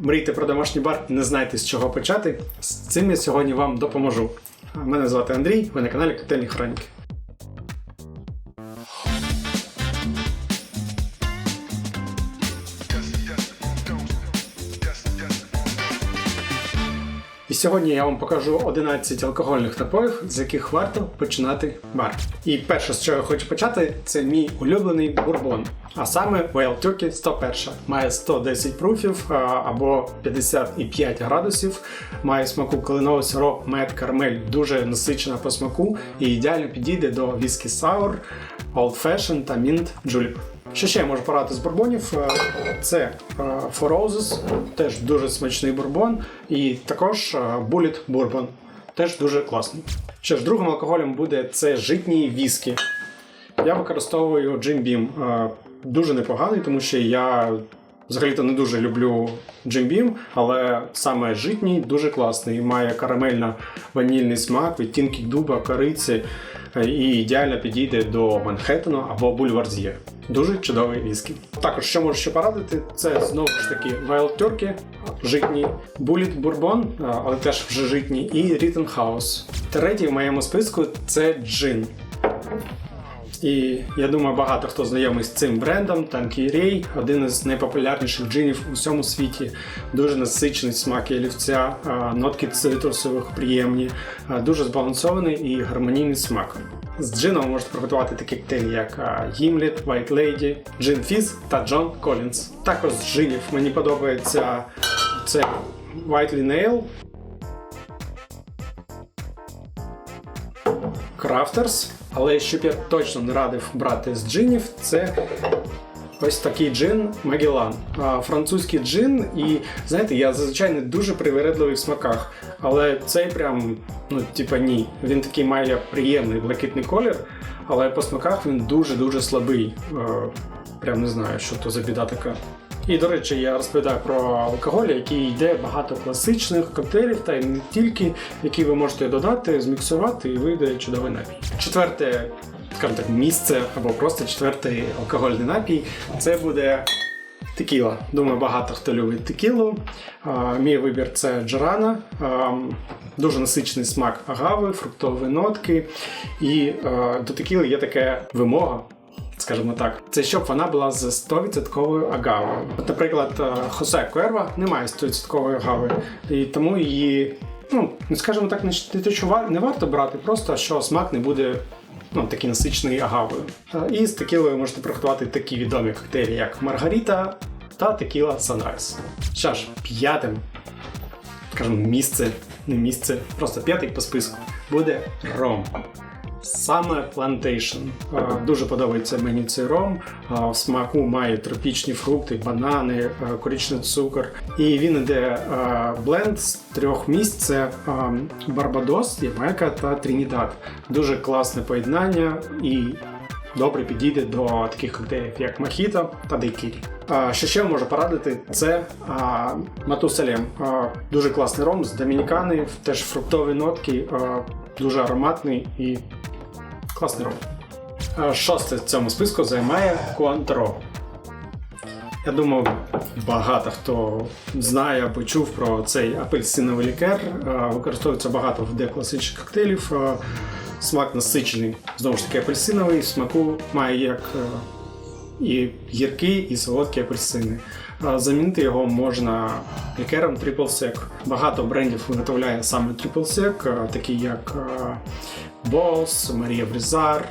Мрійте про домашній бар, не знаєте з чого почати. З цим я сьогодні вам допоможу. Мене звати Андрій, ви на каналі Котельні Хроніки. І сьогодні я вам покажу 11 алкогольних напоїв, з яких варто починати бар. І перше, з чого я хочу почати, це мій улюблений бурбон. А саме Wild Turkey 101. Має 110 пруфів або 55 градусів. Має смаку кленового сироп, мед, карамель, дуже насичена по смаку і ідеально підійде до віскі Sour, Old Fashion та Mint Julep. Що ще я можу порадити з бурбонів? Е, Це е, Four Roses, теж дуже смачний бурбон, і також е, Bullet Bourbon, теж дуже класний. Що ж, другим алкоголем буде це житній віскі. Я використовую Jim Beam. Е, Дуже непоганий, тому що я взагалі-то не дуже люблю Jim Beam, але саме житній дуже класний. Має карамельно-ванільний смак, відтінки дуба, кориці е, і ідеально підійде до Манхеттену або Бульварзьє. Дуже чудовий віскі. Також, що можу ще порадити, це знову ж таки Wild Turkey, житній, Bullet Bourbon, але теж вже житній, і Rittenhouse. Третій в моєму списку це джин. І я думаю, багато хто знайомий з цим брендом. Tanqueray – один із найпопулярніших джинів у всьому світі. Дуже насичений смак ялівця, нотки цитрусових приємні, дуже збалансований і гармонійний смак. З джином ви можете приготувати такі коктейлі, як Gimlet, White Lady, Gin Fizz та John Collins. Також з джинів мені подобається це Whiteley Nail, Крафтерс, але щоб я точно не радив брати з джинів, це ось такий джин Магеллан. Французький джин, і знаєте, я зазвичай не дуже привередливий в смаках, але цей прям, ну, типа ні. Він такий має приємний блакитний колір, але по смаках він дуже-дуже слабий. Е, Прям не знаю, що то за біда така. І, до речі, я розповідаю про алкоголь, який йде багато класичних коктейлів, та й не тільки, які ви можете додати, зміксувати і вийде чудовий напій. Четверте, скажімо так, місце або просто четвертий алкогольний напій це буде текіла. Думаю, багато хто любить текілу. Мій вибір це джорана. А, Дуже насичений смак агави, фруктові нотки. І до текіли є така вимога скажімо так, це щоб вона була з 100% агавою. От, наприклад, Хосе Куерва не має 100% агави, і тому її, ну, скажімо так, не не варто брати, просто що смак не буде. Ну, такий насичений агавою. Е, І з текілою можете приготувати такі відомі коктейлі, як Маргарита та Текіла Sunrise. Що ж, п'ятим, скажімо, місце, не місце, просто п'ятий по списку буде ром. Саме Plantation. Е, Дуже подобається мені цей ром. Е, В смаку має тропічні фрукти, банани, е, коричневий цукор. І він іде е, бленд з трьох місць: це Барбадос, Ямайка та Тринідад. Дуже класне поєднання і добре підійде до таких коктейлів, як Мохіто та Дейкірі. Що ще можу порадити, це а, Матусалем. А, Дуже класний ром з Домінікани, теж фруктові нотки, а, дуже ароматний і класний ром. Шосте в цьому списку займає Куантро. Я думаю, багато хто знає або чув про цей апельсиновий лікер. Е, Використовується багато в де класичних коктейлів. Е, Смак насичений, знову ж таки, апельсиновий, смаку має як е, і гіркі, і солодкі апельсини. Е, Замінити його можна лікером Triple Sec. Багато брендів виготовляє саме Triple Sec, е, такі як Boss, Марія Брізар.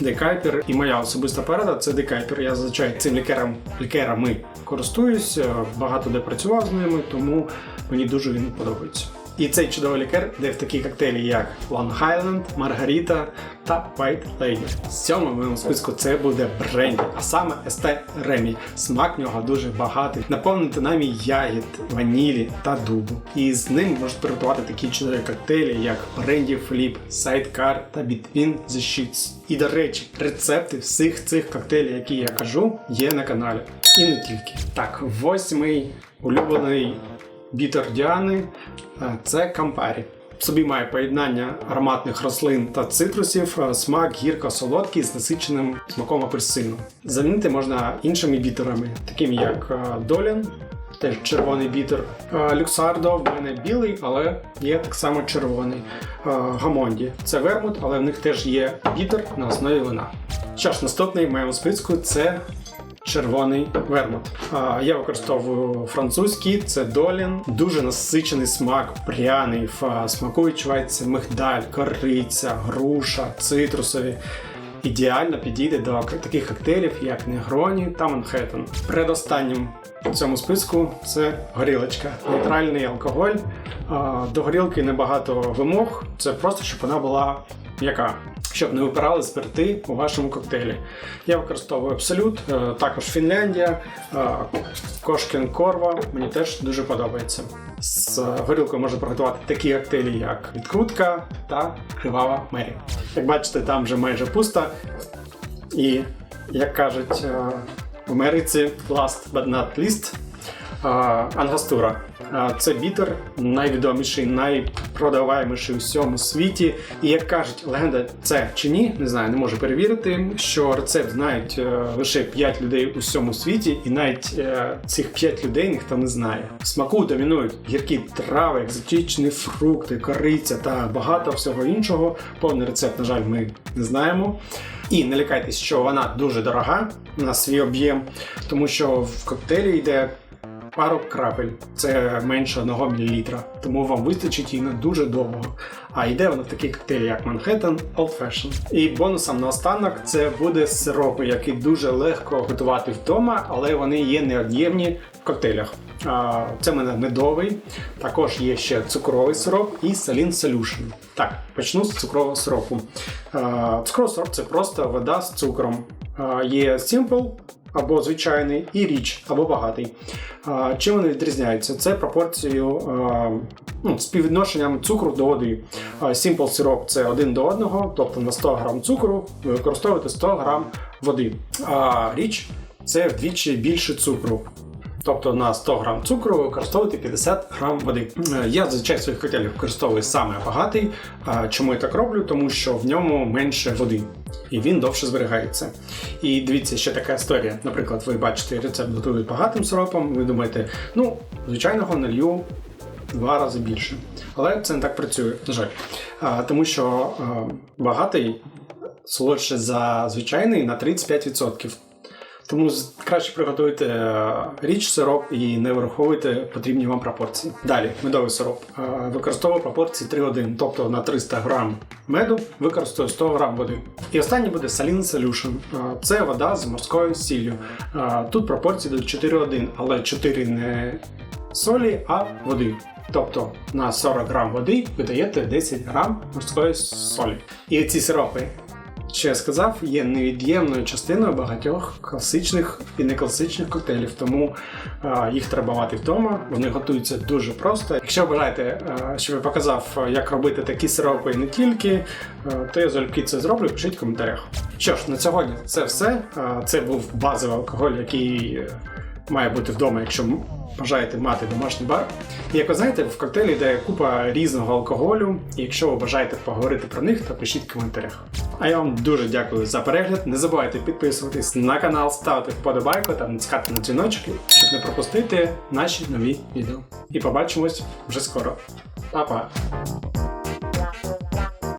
Декайпер і моя особиста порада це декайпер. Я зазвичай цим лікером, лікерами користуюсь, е, багато де працював з ними, тому мені дуже він подобається. І цей чудовий лікер йде в такі коктейлі, як Long Island, Margarita та White Lady. Сьомим в моєму списку це буде бренді, а саме Есте Ремі. Смак нього дуже багатий, наповнений нами ягід, ванілі та дубу. І з ним можуть приготувати такі чудові коктейлі, як бренді Flip, Sidecar та Between the Sheets. І до речі, рецепти всіх цих коктейлів, які я кажу, є на каналі. І не тільки. Так, восьмий улюблений бітер Діани е, це Кампарі. В собі має поєднання ароматних рослин та цитрусів, е, смак гірко-солодкий з насиченим смаком апельсину. Замінити можна іншими бітерами, такими як е, Долін теж червоний бітер. Люксардо в мене білий, але є так само червоний. Гамонді це вермут, але в них теж є бітер на основі вина. Що ж, наступний в моєму списку це червоний вермут. Я використовую французький, це долін. Дуже насичений смак, пряний. В смаку відчувається мигдаль, кориця, груша, цитрусові. Ідеально підійде до таких коктейлів, як Негроні та Манхеттен. Предостаннім у цьому списку це горілочка. Нейтральний алкоголь. До горілки небагато вимог. Це просто щоб вона була м'яка щоб не випирали спирти у вашому коктейлі. Я використовую Абсолют, е, також Фінляндія, е, Кошкін Корва. Мені теж дуже подобається. З горілкою можна приготувати такі коктейлі, як відкрутка та кривава Мері. Як бачите, там вже майже пусто. І, як кажуть е, в Америці, last but not least, Ангастура. Це бітер, найвідоміший, найпродаваєміший у всьому світі. І як кажуть, легенда це чи ні, не знаю, не можу перевірити. Що рецепт знають е, лише 5 людей у всьому світі, і навіть е, цих 5 людей ніхто не знає. В смаку домінують гіркі трави, екзотичні фрукти, кориця та багато всього іншого. Повний рецепт, на жаль, ми не знаємо. І не лякайтесь, що вона дуже дорога на свій об'єм, тому що в коктейлі йде пару крапель, це менше 1 мл, тому вам вистачить її на дуже довго. А йде вона в такі коктейлі, як Manhattan Old Fashion. І бонусом наостанок це буде сиропи, які дуже легко готувати вдома, але вони є неод'ємні в коктейлях. Це в мене медовий, також є ще цукровий сироп і Saline Solution. Так, почну з цукрового сиропу. Цукровий сироп це просто вода з цукром. Є Simple, або звичайний, і річ, або багатий. Чим вони відрізняються? Це пропорцією ну, співвідношенням цукру до води. Simple сироп це один до одного, тобто на 100 грам цукру ви використовуєте 100 грам води. А річ це вдвічі більше цукру. Тобто на 100 грам цукру ви використовуєте 50 грам води. Е, Я зазвичай в своїх коктейлях використовую саме багатий. Чому я так роблю? Тому що в ньому менше води і він довше зберігається. І дивіться, ще така історія. Наприклад, ви бачите рецепт готують багатим сиропом, ви думаєте, ну, звичайного налью два рази більше. Але це не так працює, на жаль. А, Тому що а, багатий солодше за звичайний на 35%. Тому краще приготуйте е, річ сироп і не враховуйте потрібні вам пропорції. Далі медовий сироп. Е, Використовую пропорції 3-1, тобто на 300 грам меду використовую 100 грам води. І останній буде Saline Solution. Е, Це вода з морською сіллю. Тут пропорції до 4-1, але 4 не солі, а води. Тобто на 40 грам води ви даєте 10 грам морської солі. І ці сиропи що я сказав, є невід'ємною частиною багатьох класичних і некласичних коктейлів, тому їх треба мати вдома. Вони готуються дуже просто. Якщо бажаєте, щоб я показав, як робити такі сиропи і не тільки, то я залюбки це зроблю. Пишіть в коментарях. Що ж, на сьогодні це все. Це був базовий алкоголь, який. Має бути вдома, якщо бажаєте мати домашній бар. Як ви знаєте, в коктейлі йде купа різного алкоголю. І якщо ви бажаєте поговорити про них, то пишіть в коментарях. А я вам дуже дякую за перегляд. Не забувайте підписуватись на канал, ставити вподобайку та натискати на дзвіночки, щоб не пропустити наші нові відео. І побачимось вже скоро. Па-па!